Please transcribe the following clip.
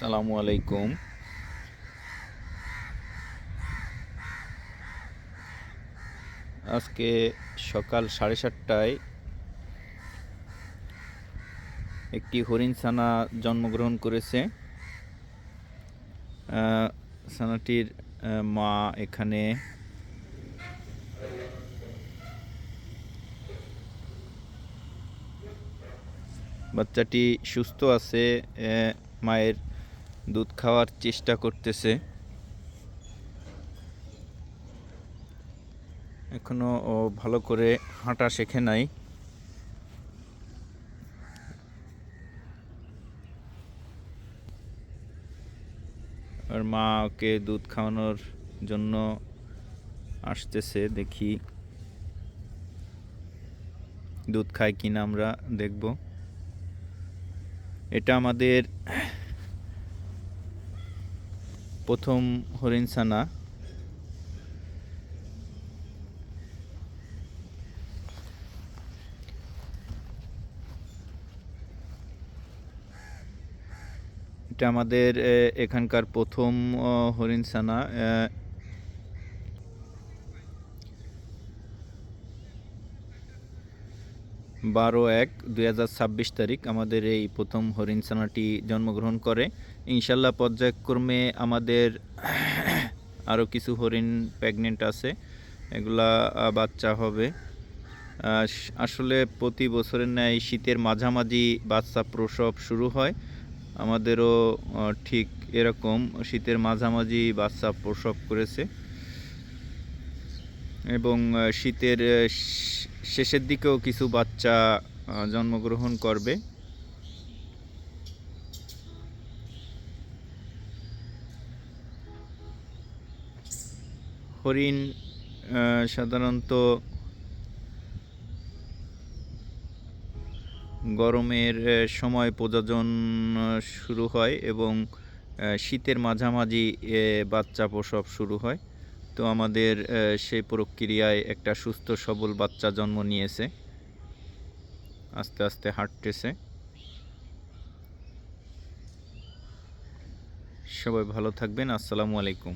আসসালামু আলাইকুম। আজকে সকাল সাড়ে সাতটায় একটি হরিণ ছানা জন্মগ্রহণ করেছে। আহ, ছানাটির মা এখানে বাচ্চাটি সুস্থ আছে মায়ের দুধ খাওয়ার চেষ্টা করতেছে। এখনও ও ভালো করে হাঁটা শেখে নাই। আর মা ওকে দুধ খাওয়ানোর জন্য আসতেছে, দেখি। দুধ খায় কিনা আমরা দেখব। এটা আমাদের প্রথম হরিণ ছানা। এটা আমাদের এখানকার প্রথম আহ, হরিণ ছানা আহ, বারো এক দুই হাজার ছাব্বিশ তারিখ আমাদের এই প্রথম হরিণ ছানাটি জন্মগ্রহণ করে। ইনশাল্লাহ পর্যায়ক্রমে আমাদের আরও কিছু হরিণ প্রেগনেন্ট আছে, এগুলা বাচ্চা হবে। আসলে প্রতি বছরের ন্যায় শীতের মাঝামাঝি বাচ্চা প্রসব শুরু হয়। আমাদেরও ঠিক এরকম শীতের মাঝামাঝি বাচ্চা প্রসব করেছে। এবং শীতের শেষের দিকেও কিছু বাচ্চা জন্মগ্রহণ করবে। হরিণ সাধারণত গরমের সময় প্রজনন শুরু হয় এবং শীতের মাঝামাঝি বাচ্চা প্রসব শুরু হয়। তো আমাদের সেই প্রক্রিয়ায় একটা সুস্থ, সবল বাচ্চা জন্ম নিয়েছে। আস্তে আস্তে হাঁটতেছে। সবাই ভালো থাকবেন। আসসালামু আলাইকুম।